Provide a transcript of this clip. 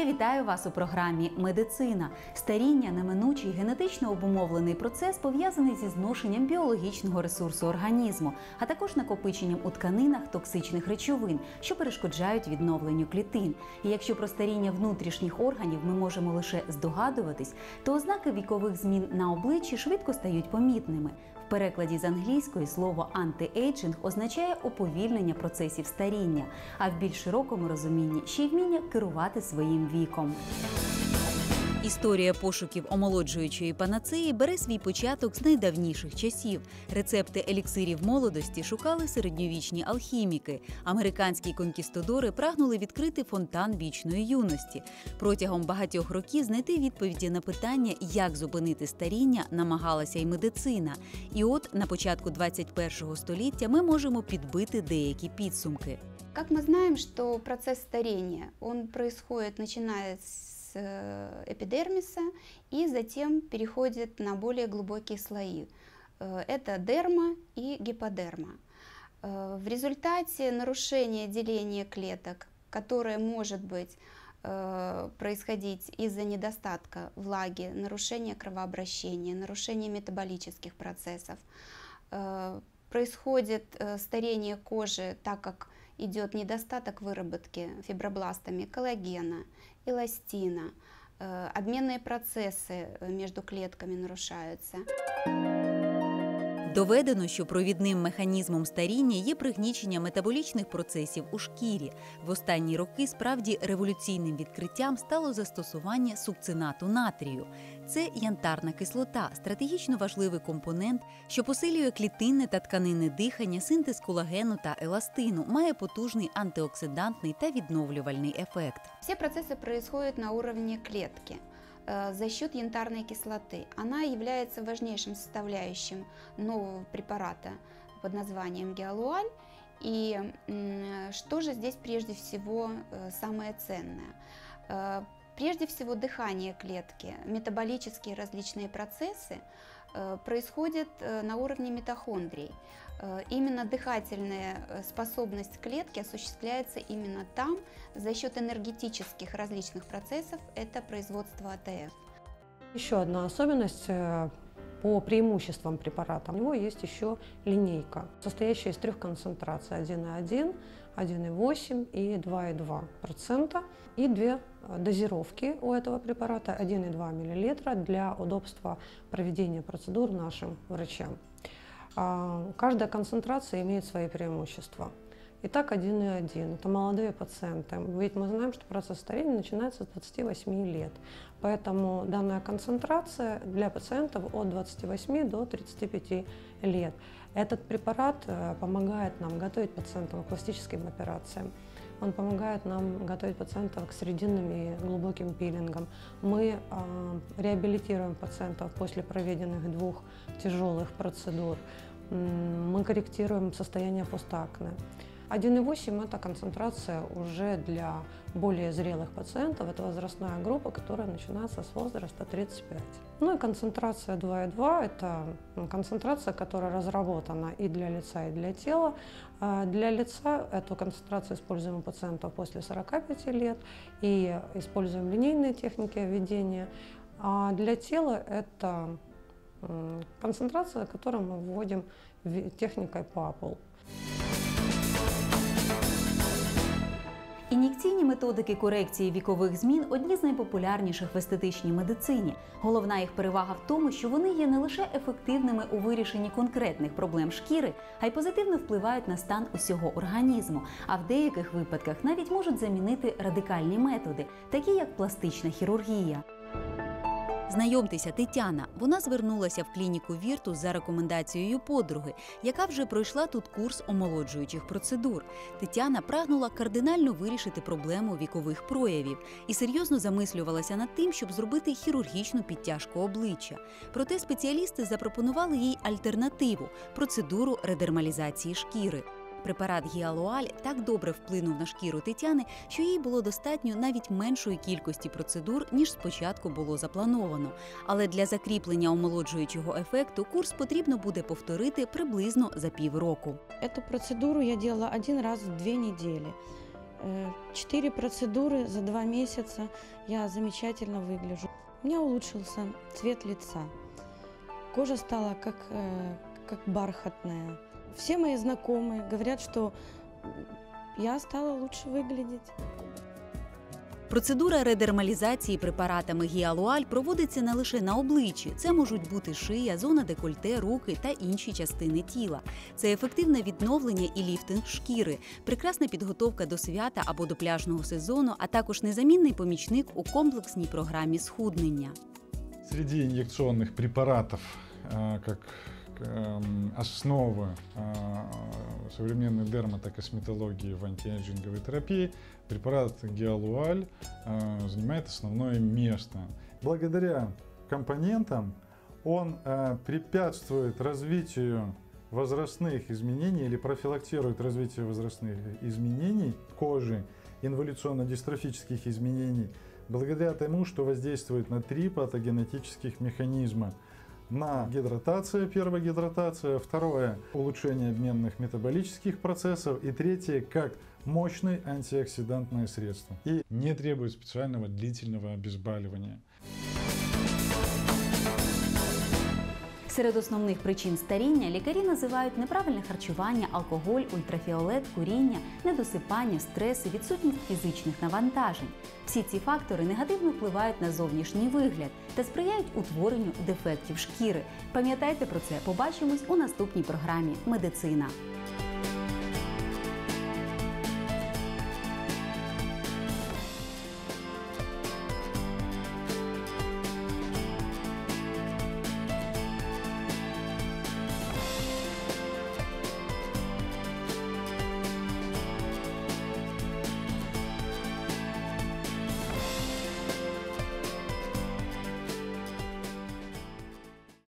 Я вітаю вас у програмі Медицина. Старіння неминучий генетично обумовлений процес пов'язаний зі зношенням біологічного ресурсу організму, а також накопиченням у тканинах токсичних речовин, що перешкоджають відновленню клітин. І якщо про старіння внутрішніх органів ми можемо лише здогадуватись, то ознаки вікових змін на обличчі швидко стають помітними. В перекладі з англійської слово антиейджинг означає уповільнення процесів старіння, а в більш широкому розумінні ще й вміння керувати своїм віком. Історія пошуків омолоджуючої панацеї бере свій початок з найдавніших часів. Рецепти еліксирів молодості шукали середньовічні алхіміки. Американські конкістодори прагнули відкрити фонтан вічної юності. Протягом багатьох років знайти відповіді на питання, як зупинити старіння, намагалася й медицина. І от на початку 21 століття ми можемо підбити деякі підсумки. Как мы знаем, что процесс старения, он происходит, начиная с э, эпидермиса и затем переходит на более глубокие слои. Э, Это дерма и гиподерма. Э, В результате нарушения деления клеток, которое может быть происходить из-за недостатка влаги, нарушения кровообращения, нарушения метаболических процессов, происходит старение кожи, так как идет недостаток выработки фибробластами коллагена, эластина, э, обменные процессы э, между клетками нарушаются. Доведено, що провідним механізмом старіння є пригнічення метаболічних процесів у шкірі. В останні роки справді революційним відкриттям стало застосування сукцинату натрію. Це янтарна кислота, стратегічно важливий компонент, що посилює клітинне та тканинне дихання, синтез колагену та еластину, має потужний антиоксидантний та відновлювальний ефект. Все процессы происходят на уровне клетки э, за счет янтарной кислоты. Она является важнейшим составляющим нового препарата под названием гиалуаль. И что же здесь прежде всего э, самое ценное? Э, Прежде всего дыхание клетки, метаболические различные процессы э, происходят э, на уровне митохондрий. Э, Именно дыхательная способность клетки осуществляется именно там за счет энергетических различных процессов, это производство АТФ. Еще одна особенность по преимуществам препарата. У него есть еще линейка, состоящая из трех концентраций 1,1, 1,8 и 2,2%. И две э, дозировки у этого препарата 1,2 мл для удобства проведения процедур нашим врачам. А, Каждая концентрация имеет свои преимущества. Итак, 1,1 – это молодые пациенты. Ведь мы знаем, что процесс старения начинается с 28 лет. Поэтому данная концентрация для пациентов от 28 до 35 лет. Этот препарат э, помогает нам готовить пациентов к пластическим операциям. Он помогает нам готовить пациентов к срединным и глубоким пилингам. Мы э, реабилитируем пациентов после проведенных двух тяжелых процедур. Мы корректируем состояние постакне. 1,8 – это концентрация уже для более зрелых пациентов. Это возрастная группа, которая начинается с возраста 35. Ну и концентрация 2,2 – это концентрация, которая разработана и для лица, и для тела. А Для лица эту концентрацию используем у пациентов после 45 лет и используем линейные техники введения. А для тела это концентрация, которую мы вводим техникой PAPL. Ін'єкційні методики корекції вікових змін одні з найпопулярніших в естетичній медицині. Головна їх перевага в тому, що вони є не лише ефективними у вирішенні конкретних проблем шкіри, а й позитивно впливають на стан усього організму. А в деяких випадках навіть можуть замінити радикальні методи, такі як пластична хірургія. Знайомтеся, Тетяна. Вона звернулася в клініку Віртус за рекомендацією подруги, яка вже пройшла тут курс омолоджуючих процедур. Тетяна прагнула кардинально вирішити проблему вікових проявів і серйозно замислювалася над тим, щоб зробити хірургічну підтяжку обличчя. Проте спеціалісти запропонували їй альтернативу процедуру редермалізації шкіри. Препарат гіалуаль так добре вплинув на шкіру Тетяни, що їй було достатньо навіть меншої кількості процедур, ніж спочатку було заплановано. Але для закріплення омолоджуючого ефекту курс потрібно буде повторити приблизно за півроку. Эту процедуру я делала один раз в две недели. Э, Четыре процедуры за два месяца. Я замечательно выгляжу. У меня улучшился цвет лица. Кожа стала как, э, как бархатная. Все мои знакомые говорят, что я стала лучше выглядеть. Процедура редермалізації препаратами гіалуаль проводиться не лише на обличчі. Це можуть бути шия, зона декольте, руки та інші частини тіла. Це ефективне відновлення і ліфтинг шкіри, прекрасна підготовка до свята або до пляжного сезону, а також незамінний помічник у комплексній програмі схуднення. Среди инъекционных препаратов, э, эм, основы э, современной дерматокосметологии в антиэйджинговой терапии, препарат гиалуаль э, занимает основное место. Благодаря компонентам он э, препятствует развитию возрастных изменений или профилактирует развитие возрастных изменений кожи, инволюционно-дистрофических изменений, благодаря тому, что воздействует на три патогенетических механизма. На гидратация, первая гидратация, второе – улучшение обменных метаболических процессов и третье – как мощное антиоксидантное средство. И не требует специального длительного обезболивания. Серед основних причин старіння лікарі називають неправильне харчування, алкоголь, ультрафіолет, куріння, недосипання, стреси, відсутність фізичних навантажень. Всі ці фактори негативно впливають на зовнішній вигляд та сприяють утворенню дефектів шкіри. Пам'ятайте про це, побачимось у наступній програмі Медицина.